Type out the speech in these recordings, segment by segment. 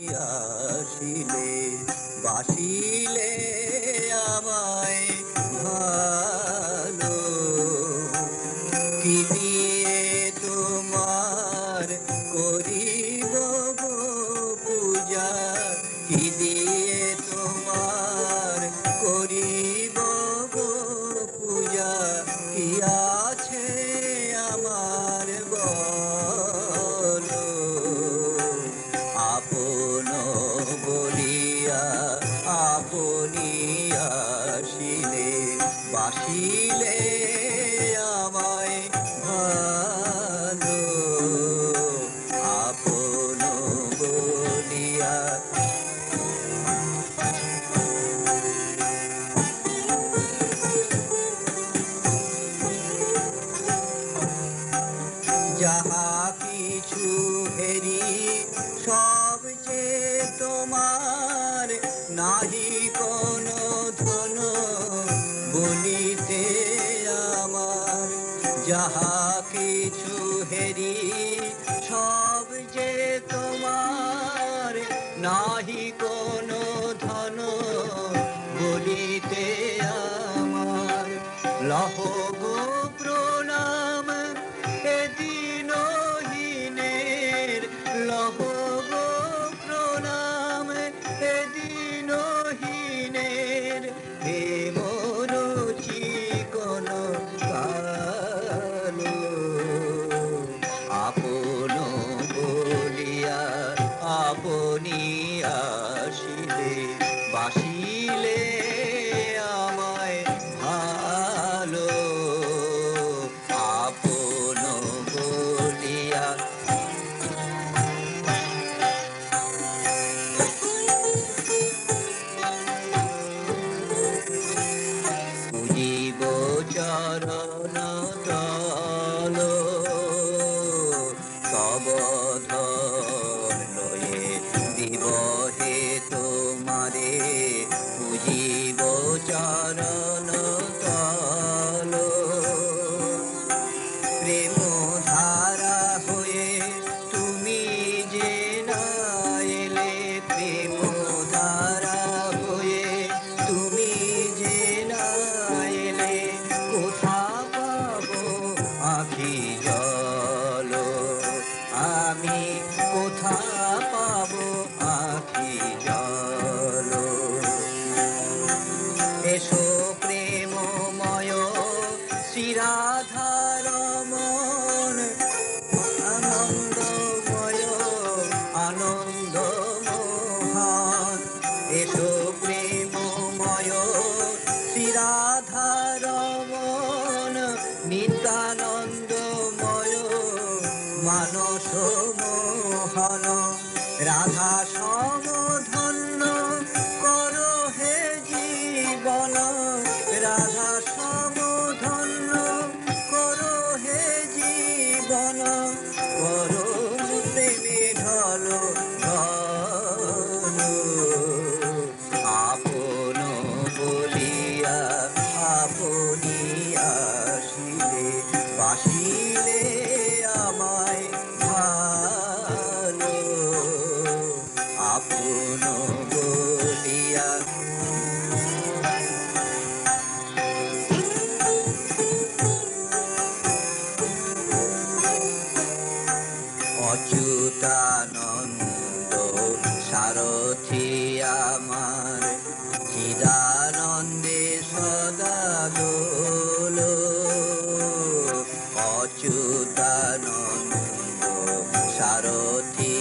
আসিলে বাসিলে আমায় ভালো। কি দিয়ে যাহা কিছু হেরি সবচেয়ে তোমার নাহি কোনো ধন। বলিতে আমার যাহা কিছু হেরি, সব যে তোমার নাহি কোনো ধন। বলিতে আমার লহ কোথায় সারথি আমার চিদানন্দে সদা দোল। অচ্যুতানন্দ সারথি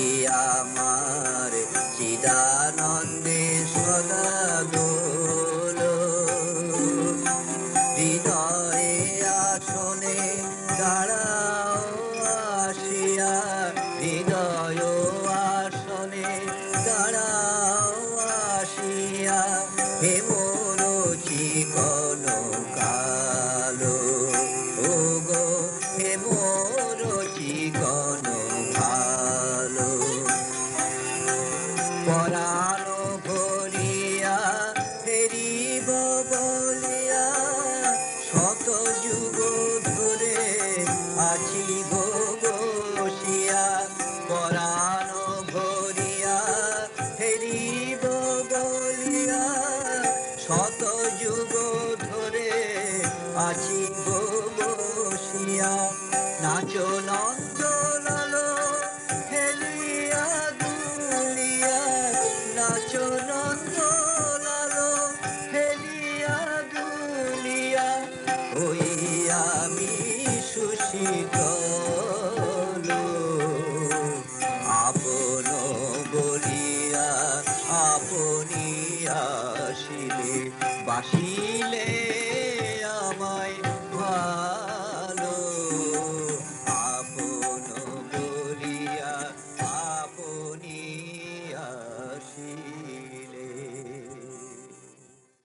আমার চিদানন্দে সদা দোল। হৃদয় করিয়া হে মনোচি নাচিব বসিয়া নাচো নন্দলাল খেলিয়া দুলিয়া নাচো